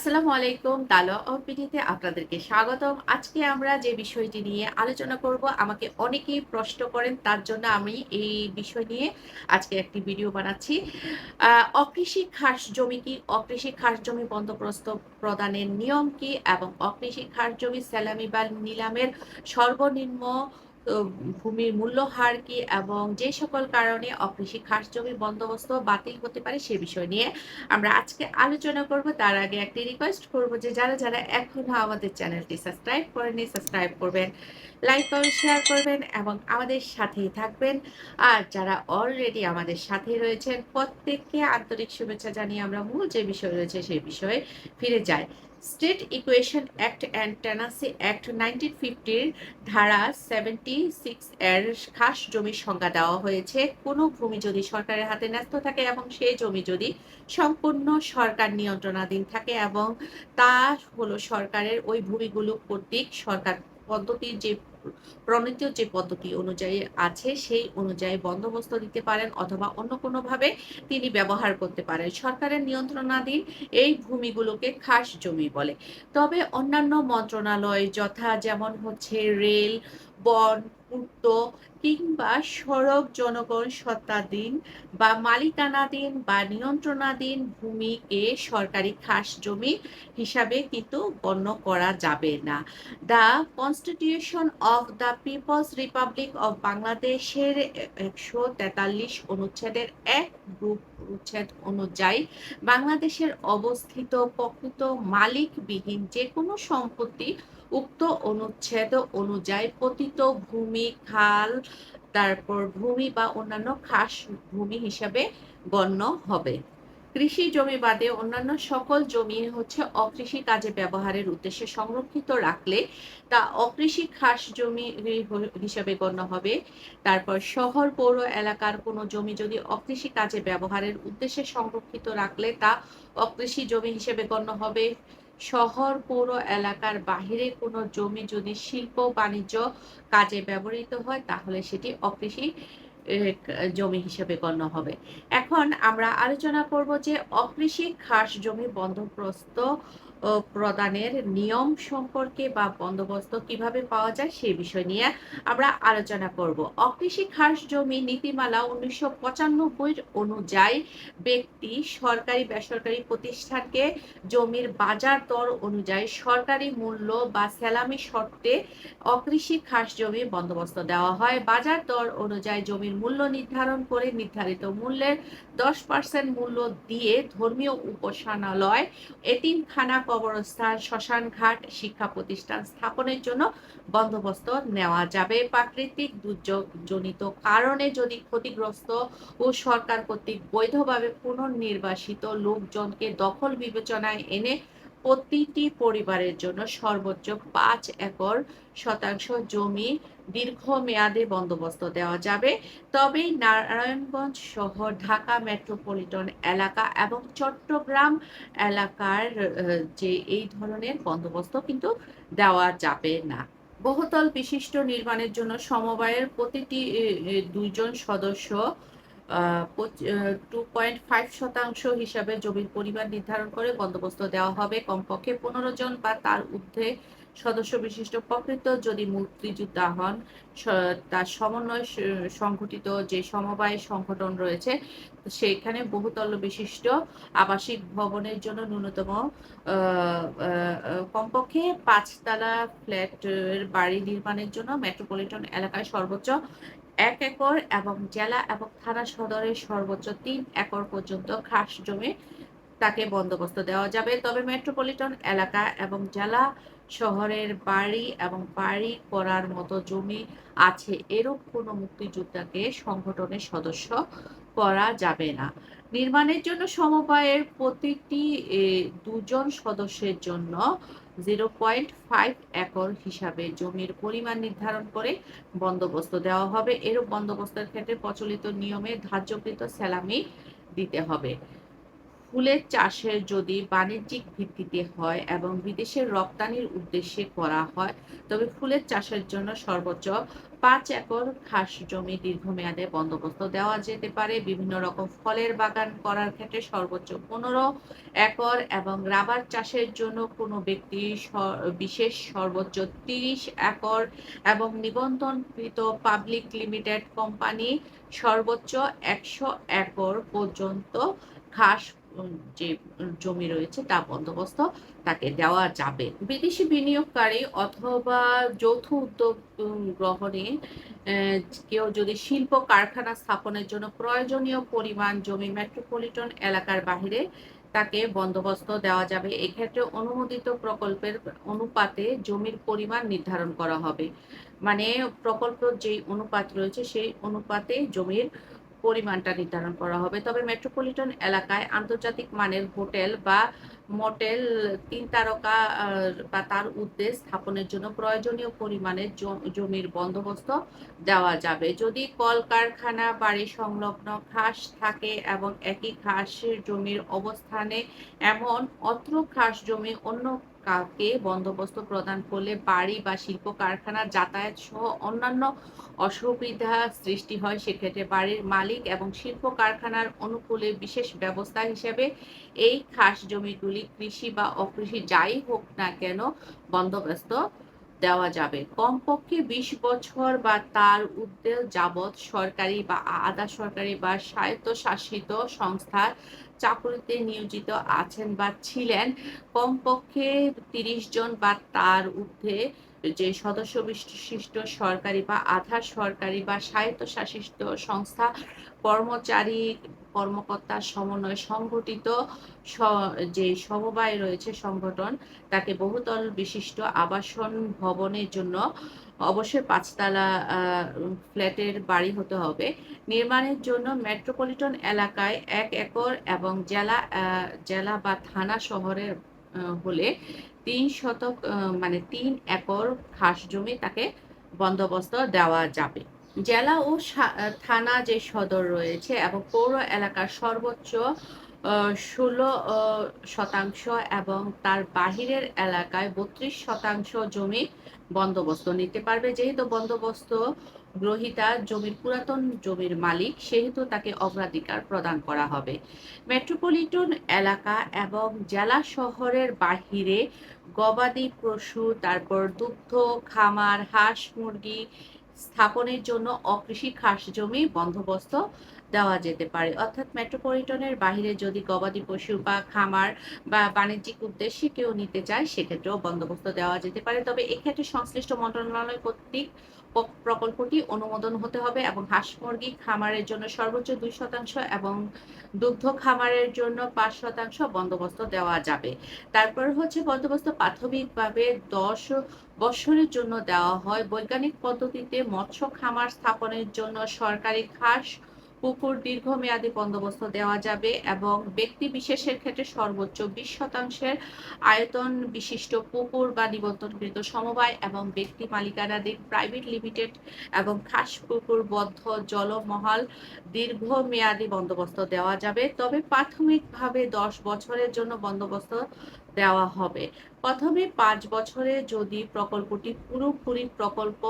আসসালামু আলাইকুম আপনাদেরকে স্বাগতম। আজকে আমরা যে বিষয়টি নিয়ে আলোচনা করব, আমাকে অনেকেই প্রশ্ন করেন, তার জন্য আমি এই বিষয় নিয়ে আজকে একটি ভিডিও বানাচ্ছি। অকৃষি খাস জমি কি? অকৃষি খাস জমি বন্দোবস্ত প্রদানের নিয়ম কি? এবং অকৃষি খাস জমি স্যালামি বা নিলামের সর্বনিম্ন আহ, ভূমির মূল্য হার কি এবং যে সকল কারণে অকৃষি খাস জমির বন্দোবস্ত বাতিল হতে পারে সে বিষয় নিয়ে আমরা আজকে আলোচনা করব। তার আগে একটি রিকোয়েস্ট করব যে যারা যারা এখনও আমাদের চ্যানেলটি সাবস্ক্রাইব করেনি সাবস্ক্রাইব করবেন লাইক করবেন শেয়ার করবেন এবং আমাদের সাথেই থাকবেন। আর যারা অলরেডি আমাদের সাথে রয়েছেন প্রত্যেককে আন্তরিক শুভেচ্ছা জানিয়ে আমরা মূল যে বিষয় রয়েছে সেই বিষয়ে ফিরে যাই। State acquisition act and tenancy act nineteen ফিফটির ধারা সেভেন্টি সিক্স এর খাস জমির সংজ্ঞা দেওয়া হয়েছে। কোনো ভূমি যদি সরকারের হাতে ন্যস্ত থাকে এবং সেই জমি যদি সম্পূর্ণ সরকার নিয়ন্ত্রণাধীন থাকে এবং তা হলো সরকারের ওই ভূমিগুলো কর্তৃক সরকার পদ্ধতির যে প্রণীত যে পদ্ধতি অনুযায়ী আছে, সেই অনুযায়ী বন্দোবস্ত দিতে পারেন অথবা অন্য কোনোভাবে তিনি ব্যবহার করতে পারেন। সরকারের নিয়ন্ত্রণাধীন এই ভূমিগুলোকে খাস জমি বলে। তবে অন্যান্য মন্ত্রণালয় যথা যেমন হচ্ছে রেল, বন পূর্ত কিংবা সড়ক জনগণ সত্তাধীন বা মালিকানাধীন বা নিয়ন্ত্রণাধীন ভূমিকে সরকারি খাস জমি হিসাবে কিন্তু গণ্য করা যাবে না। The constitution of the people's republic of বাংলাদেশের একশো তেতাল্লিশ অনুচ্ছেদের এক গ্রুপ উচ্ছেদ অনুযায়ী বাংলাদেশের অবস্থিত প্রকৃত মালিকবিহীন যে কোনো সম্পত্তি উক্ত অনুচ্ছেদ অনুযায়ী পতিত ভূমি খাল, তারপর ভূমি বা অন্যান্য খাস ভূমি হিসাবে গণ্য হবে। কৃষি জমি বাদে অন্যান্য সকল জমি হচ্ছে অকৃষি কাজে ব্যবহারের উদ্দেশ্যে সংরক্ষিত রাখলে তা অকৃষি খাস জমি হিসাবে গণ্য হবে। তারপর শহর, পৌর এলাকার কোনো জমি যদি অকৃষি কাজে ব্যবহারের উদ্দেশ্যে সংরক্ষিত রাখলে তা অকৃষি জমি হিসেবে গণ্য হবে। শহর, পৌর এলাকার বাহিরে কোনো জমি যদি শিল্প বাণিজ্য কাজে ব্যবহৃত হয়, তাহলে সেটি অকৃষি জমি হিসেবে গণ্য হবে। এখন আমরা আলোচনা করব যে অকৃষি খাস জমি ও প্রদানের নিয়ম সম্পর্কে বা বন্দোবস্ত কীভাবে পাওয়া যায় সে বিষয় নিয়ে আমরা আলোচনা করব। অকৃষি খাস জমি নীতিমালা উনিশশো পঁচানব্বই অনুযায়ী ব্যক্তি সরকারি বেসরকারি প্রতিষ্ঠানকে জমির বাজার দর অনুযায়ী সরকারি মূল্য বা স্যালামি শর্তে অকৃষি খাস জমি বন্দোবস্ত দেওয়া হয়। বাজার দর অনুযায়ী জমির মূল্য নির্ধারণ করে নির্ধারিত মূল্যের দশ পার্সেন্ট মূল্য দিয়ে ধর্মীয় উপাসনালয় এতিমখানা কবরস্থান, শ্মশানঘাট, শিক্ষা প্রতিষ্ঠান স্থাপনের জন্য বন্দোবস্ত নেওয়া যাবে। প্রাকৃতিক দুর্যোগ জনিত কারণে যদি ক্ষতিগ্রস্ত ও সরকার কর্তৃক বৈধভাবে পুনর্নির্বাসিত লোকজনকে দখল বিবেচনায় এনে প্রতিটি পরিবারের জন্য সর্বোচ্চ পাঁচ একর শতাংশ জমি দীর্ঘমেয়াদে বন্দোবস্ত দেওয়া যাবে। তবে নারায়ণগঞ্জ শহর, ঢাকা মেট্রোপলিটন এলাকা এবং চট্টগ্রাম এলাকার যে এই ধরনের বন্দোবস্ত কিন্তু দেওয়া যাবে না। বহুতল বিশিষ্ট নির্মাণের জন্য সমবায়ের প্রতিটি দুইজন সদস্য টু পয়েন্ট ফাইভ শতাংশ হিসাবে জমির পরিমাণ নির্ধারণ করে বন্দোবস্ত দেওয়া হবে। কমপক্ষে পনেরো জন বা তার ঊর্ধ্বে সদস্য বিশিষ্ট প্রকৃত যদি মুক্তিযোদ্ধা হন তার সমন্বয় স- সংগঠিত যে সমবায় সংগঠন রয়েছে, সেখানে বহুতল বিশিষ্ট আবাসিক ভবনের জন্য ন্যূনতম কমপক্ষে পাঁচতলা ফ্ল্যাট এর বাড়ি নির্মাণের জন্য মেট্রোপলিটন এলাকায় সর্বোচ্চ এক একর এবং জেলা এবং থানা সদরের সর্বোচ্চ তিন একর পর্যন্ত খাস জমি তাকে বন্দোবস্ত দেওয়া যাবে। তবে মেট্রোপলিটন এলাকা এবং জেলা শহরের বাড়ি এবং বাড়ি করার মতো জমি আছে, এরূপ কোনো মুক্তিযোদ্ধাকে সংগঠনের সদস্য করা যাবে না। নির্মাণের জন্য সমবায়ের প্রতিটি দুজন সদস্যের জন্য জিরো পয়েন্ট ফাইভ একর হিসাবে জমির পরিমাণ নির্ধারণ করে বন্দোবস্ত দেওয়া হবে। এরূপ বন্দোবস্তের ক্ষেত্রে প্রচলিত নিয়মে ধার্যকৃত স্যালামি দিতে হবে। ফুলের চাষের যদি বাণিজ্যিক ভিত্তিতে হয় এবং বিদেশের রপ্তানির উদ্দেশ্যে করা হয়, তবে ফুলের চাষের জন্য সর্বোচ্চ পাঁচ একর খাস জমি দীর্ঘমেয়াদে বন্দোবস্ত দেওয়া যেতে পারে। বিভিন্ন রকম ফলের বাগান করার ক্ষেত্রে সর্বোচ্চ পনেরো একর এবং রাবার চাষের জন্য কোনো ব্যক্তি বিশেষ সর্বোচ্চ তিরিশ একর এবং নিবন্ধনকৃত পাবলিক লিমিটেড কোম্পানি সর্বোচ্চ একশো একর পর্যন্ত খাস যে জমি রয়েছে তা বন্দোবস্ত তাকে দেওয়া যাবে। বিদেশি বিনিয়োগকারী অথবা যৌথ উদ্যোগ গ্রহণে কেউ যদি শিল্প কারখানা স্থাপনের জন্য প্রয়োজনীয় পরিমাণ জমি মেট্রোপলিটন এলাকার বাহিরে তাকে বন্দোবস্ত দেওয়া যাবে। এক্ষেত্রে অনুমোদিত প্রকল্পের অনুপাতে জমির পরিমাণ নির্ধারণ করা হবে। মানে প্রকল্প যে অনুপাত রয়েছে সেই অনুপাতে জমির পরিমাণটা নির্ধারণ করা হবে। তবে মেট্রোপলিটন এলাকায় আন্তর্জাতিক মানের হোটেল বা মোটেল তিন তারকা বা তার উদ্দেশ্য স্থাপনের জন্য প্রয়োজনীয় পরিমাণের জ- জমির বন্দোবস্ত দেওয়া যাবে। যদি কলকারখানা, বাড়ি সংলগ্ন খাস থাকে এবং একই খাসের জমির অবস্থানে এমন অত্র খাস জমি অন্য কাউকে বন্দোবস্ত প্রদান করলে বাড়ি বা শিল্প কারখানার যাতায়াত সহ অন্যান্য অসুবিধা সৃষ্টি হয়, সেক্ষেত্রে বাড়ির মালিক এবং শিল্প কারখানার অনুকূলে বিশেষ ব্যবস্থা হিসেবে এই খাস জমিগুলি কৃষি বা অকৃষি যাই হোক না কেন বন্দোবস্ত দেওয়া যাবে। কমপক্ষে বিশ বছর বা তার ঊর্ধ্বে যাবৎ সরকারি বা আধা সরকারি বা স্বায়ত্তশাসিত সংস্থার চাকরিতে নিয়োজিত আছেন বা ছিলেন, কমপক্ষে তিরিশ জন বা তার ঊর্ধ্বে যে সদস্য বিশিষ্ট সরকারি বা আধার সরকারি বা স্বায়ত্তশাসিত সংস্থা কর্মচারী কর্মকর্তা সমন্বয় সংগঠিত যে সমবায় রয়েছে সংগঠন, তাকে বহুতল বিশিষ্ট আবাসন ভবনের জন্য অবশ্যই পাঁচতলা ফ্ল্যাটের বাড়ি হতে হবে। নির্মাণের জন্য মেট্রোপলিটন এলাকায় এক একর এবং জেলা জেলা বা থানা শহরের হলে তিন শতক মানে তিন একর খাস জমি তাকে বন্দোবস্ত দেওয়া যাবে। জেলা ও থানা যে সদর রয়েছে এবং পৌর এলাকার সর্বোচ্চ ষোলো শতাংশ এবং তার বাহিরের এলাকায় বত্রিশ শতাংশ জমি বন্দোবস্ত নিতে পারবে। যেহেতু বন্দোবস্ত গ্রহিতা জমির পুরাতন জমির মালিক, সেহেতু তাকে অগ্রাধিকার প্রদান করা হবে। মেট্রোপলিটন এলাকা এবং জেলা শহরের বাহিরে গবাদি পশু, তারপর দুগ্ধ, খামার, হাঁস, মুরগি স্থাপনের জন্য অকৃষি খাস জমি বন্দোবস্ত দেওয়া যেতে পারে। অর্থাৎ মেট্রোপলিটনের বাইরে যদি গবাদি পশু বা খামার বা বাণিজ্যিক উদ্দেশ্যে কেউ নিতে চায়, সেক্ষেত্রেও বন্দোবস্ত দেওয়া যেতে পারে। তবে এক্ষেত্রে সংশ্লিষ্ট মন্ত্রণালয় কর্তৃক প্রকল্পটি অনুমোদন হতে হবে এবং হাঁস মুরগি খামারের জন্য সর্বোচ্চ দুই শতাংশ এবং দুগ্ধ খামারের জন্য পাঁচ শতাংশ বন্দোবস্ত দেওয়া যাবে। তারপর হচ্ছে বন্দোবস্ত প্রাথমিকভাবে দশ বছরের জন্য দেওয়া হয়। বৈজ্ঞানিক পদ্ধতিতে মৎস্য খামার স্থাপনের জন্য সরকারি খাস পুকুর দীর্ঘমেয়াদী বন্দোবস্ত দেওয়া যাবে এবং ব্যক্তি বিশেষের ক্ষেত্রে সর্বোচ্চ বিশ শতাংশের আয়তন বিশিষ্ট পুকুর বা নিবন্ধনকৃত সমবায় এবং ব্যক্তি মালিকানাধীন প্রাইভেট লিমিটেড এবং খাস পুকুর বদ্ধ জলমহল দীর্ঘমেয়াদী বন্দোবস্ত দেওয়া যাবে। তবে প্রাথমিকভাবে দশ বছরের জন্য বন্দোবস্ত দেওয়া হবে। প্রথমে পাঁচ বছরে যদি প্রকল্পটি পুরোপুরি প্রকল্প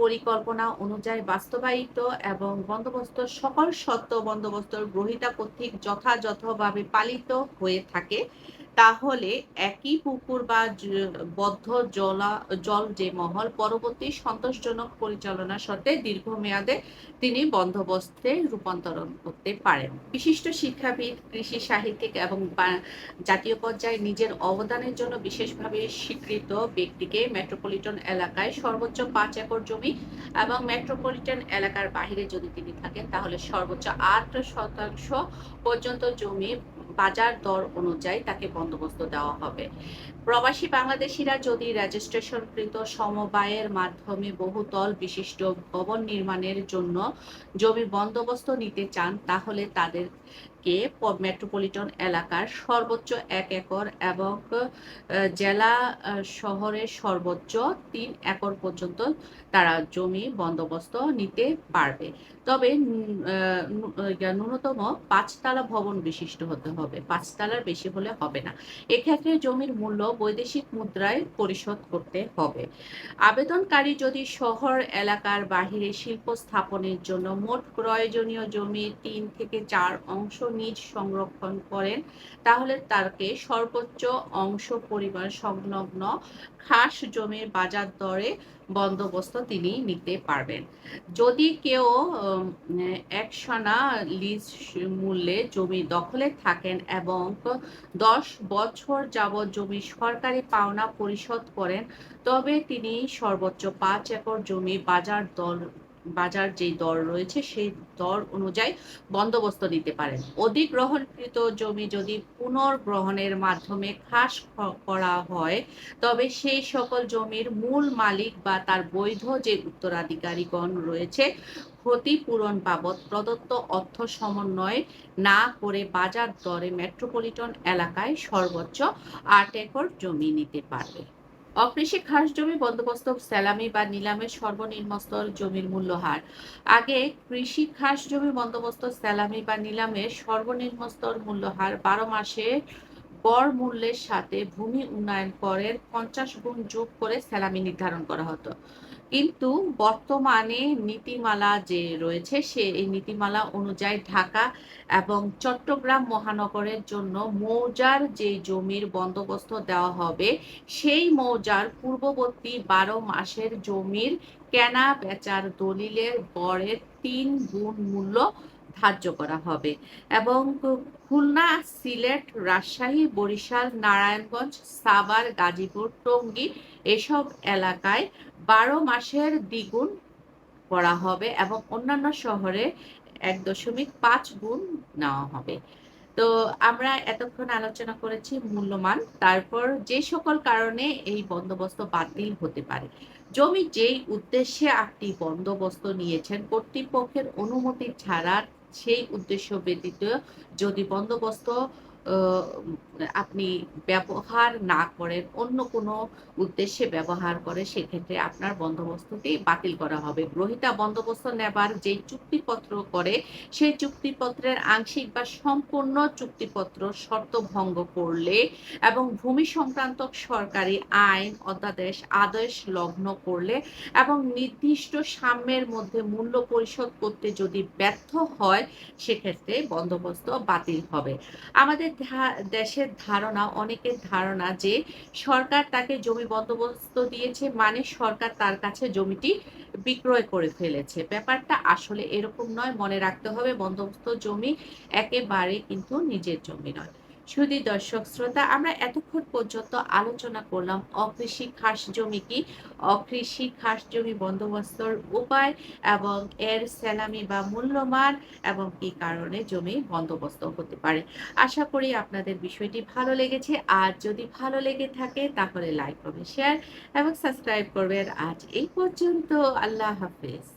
পরিকল্পনা অনুযায়ী বাস্তবায়িত এবং বন্দোবস্ত, সকল সত্য বন্দোবস্ত গ্রহিতা কর্তৃক যথাযথভাবে পালিত হয়ে থাকে তাহলে একই পুকুর বা বদ্ধ জলা, জল যে মহল, পরবর্তী সন্তোষজনক পরিচালনা সত্ত্বে দীর্ঘমেয়াদে তিনি বন্দোবস্তে রূপান্তরণ করতে পারেন। বিশিষ্ট শিক্ষাবিদ, কৃষি সাহিত্যিক এবং জাতীয় পর্যায়ে নিজের অবদানের জন্য বিশেষভাবে স্বীকৃত ব্যক্তিকে মেট্রোপলিটন এলাকায় সর্বোচ্চ পাঁচ একর জমি এবং মেট্রোপলিটন এলাকার বাইরে যদি তিনি থাকেন, তাহলে সর্বোচ্চ আট শতাংশ পর্যন্ত জমি বাজার দর অনুযায়ী তাকে বন্দোবস্ত দেওয়া হবে। প্রবাসী বাংলাদেশিরা যদি রেজিস্ট্রেশনকৃত সমবায়ের মাধ্যমে বহুতল বিশিষ্ট ভবন নির্মাণের জন্য জমি বন্দোবস্ত নিতে চান, তাহলে তাদেরকে প- মেট্রোপলিটন এলাকার সর্বোচ্চ এক একর এবং জেলা শহরের সর্বোচ্চ তিন একর পর্যন্ত তারা জমি বন্দোবস্ত নিতে পারবে। তবে ন্যূনতম পাঁচতলা ভবন বিশিষ্ট হতে হবে। পাঁচতলার বেশি হলে হবে না। এক্ষেত্রে জমির মূল্য বৈদেশিক মুদ্রায় পরিশোধ করতে হবে। আবেদনকারী যদি শহর এলাকার বাহিরে শিল্প স্থাপনের জন্য মোট প্রয়োজনীয় জমির তিন থেকে চার অংশ নিজ সংরক্ষণ করেন, তাহলে তাকে সর্বোচ্চ অংশ পরিমাণ সংলগ্ন খাস জমির বাজার দরে বন্দোবস্ত তিনি নিতে পারবেন। যদি কেউ একশনা লিজ মূল্যে জমি দখলে থাকেন এবং দশ বছর যাবৎ জমি সরকারি পাওনা পরিশোধ করেন, তবে তিনি সর্বোচ্চ পাঁচ একর জমি বাজার দর বাজার যে দর রয়েছে, সেই দর অনুযায়ী বন্দোবস্ত নিতে পারেন। অধিগ্রহণকৃত জমি যদি পুনর্গ্রহণের মাধ্যমে খাস করা হয়, তবে সেই সকল জমির মূল মালিক বা তার বৈধ যে উত্তরাধিকারীগণ রয়েছে, ক্ষতিপূরণ বাবদ প্রদত্ত অর্থ সমন্বয় না করে বাজার দরে মেট্রোপলিটন এলাকায় সর্বোচ্চ আট একর জমি নিতে পারবে। অকৃষি খাস জমি, বন্দোবস্ত, স্যালামি বা নিলামের সর্বনিম্ন স্তর জমির মূল্য হার আগে কৃষি খাস জমি, বন্দোবস্ত, স্যালামি বা নিলামের সর্বনিম্ন স্তর মূল্য হার বারো মাসে গড় মূল্যের সাথে ভূমি উন্নয়ন করের পঞ্চাশ গুণ যোগ করে স্যালামি নির্ধারণ করা হতো। কিন্তু বর্তমানে নীতিমালা যে রয়েছে, সে এই নীতিমালা অনুযায়ী ঢাকা এবং চট্টগ্রাম মহানগরের জন্য মৌজার যে জমির বন্দোবস্ত দেওয়া হবে, সেই মৌজার পূর্ববর্তী বারো মাসের জমির কেনা বেচার দলিলের গড়ের তিন গুণ মূল্য ধার্য করা হবে। এবং খুলনা, সিলেট, রাজশাহী, বরিশাল, নারায়ণগঞ্জ, সাভার, গাজীপুর, টঙ্গী এসব এলাকায় বারো মাসের দ্বিগুণ করা হবে এবং অন্যান্য শহরে এক দশমিক পাঁচ গুণ নেওয়া হবে। তো আমরা এতক্ষণ আলোচনা করেছি মূল্যমান, তারপর যে সকল কারণে এই বন্দোবস্ত বাতিল হতে পারে, জমি যেই উদ্দেশ্যে আপনি বন্দোবস্ত নিয়েছেন কর্তৃপক্ষের অনুমতি ছাড়া সেই উদ্দেশ্য ব্যতীত যদি বন্দোবস্ত আপনি ব্যবহার না করেন, অন্য কোনো উদ্দেশ্যে ব্যবহার করে, সেক্ষেত্রে আপনার বন্দোবস্তটি বাতিল করা হবে। গ্রহিতা বন্দোবস্ত নেবার যে চুক্তিপত্র করে, সেই চুক্তিপত্রের আংশিক বা সম্পূর্ণ চুক্তিপত্র শর্ত ভঙ্গ করলে এবং ভূমি সংক্রান্ত সরকারি আইন, অধ্যাদেশ, আদেশ লগ্ন করলে এবং নির্দিষ্ট সাম্যের মধ্যে মূল্য পরিশোধ করতে যদি ব্যর্থ হয়, সেক্ষেত্রে বন্দোবস্ত বাতিল হবে। আমাদের দেশের ধারণা, অনেকের ধারণা যে সরকার তাকে জমি বন্দোবস্ত দিয়েছে মানে সরকার তার কাছে জমিটি বিক্রয় করে ফেলেছে। ব্যাপারটা আসলে এরকম নয়, মনে রাখতে হবে বন্দোবস্ত জমি একেবারে কিন্তু নিজের জমি নয়। শুধু দর্শক শ্রোতা, আমরা এতক্ষণ পর্যন্ত আলোচনা করলাম অকৃষি খাস জমি কি? অকৃষি খাস জমি বন্দোবস্তর উপায় এবং এর স্যালামি বা মূল্যমান এবং কি কারণে জমি বন্দোবস্ত হতে পারে। আশা করি আপনাদের বিষয়টি ভালো লেগেছে। আর যদি ভালো লেগে থাকে, তাহলে লাইক করবেন শেয়ার এবং সাবস্ক্রাইব করবেন। আজ এই পর্যন্ত, আল্লাহ হাফেজ।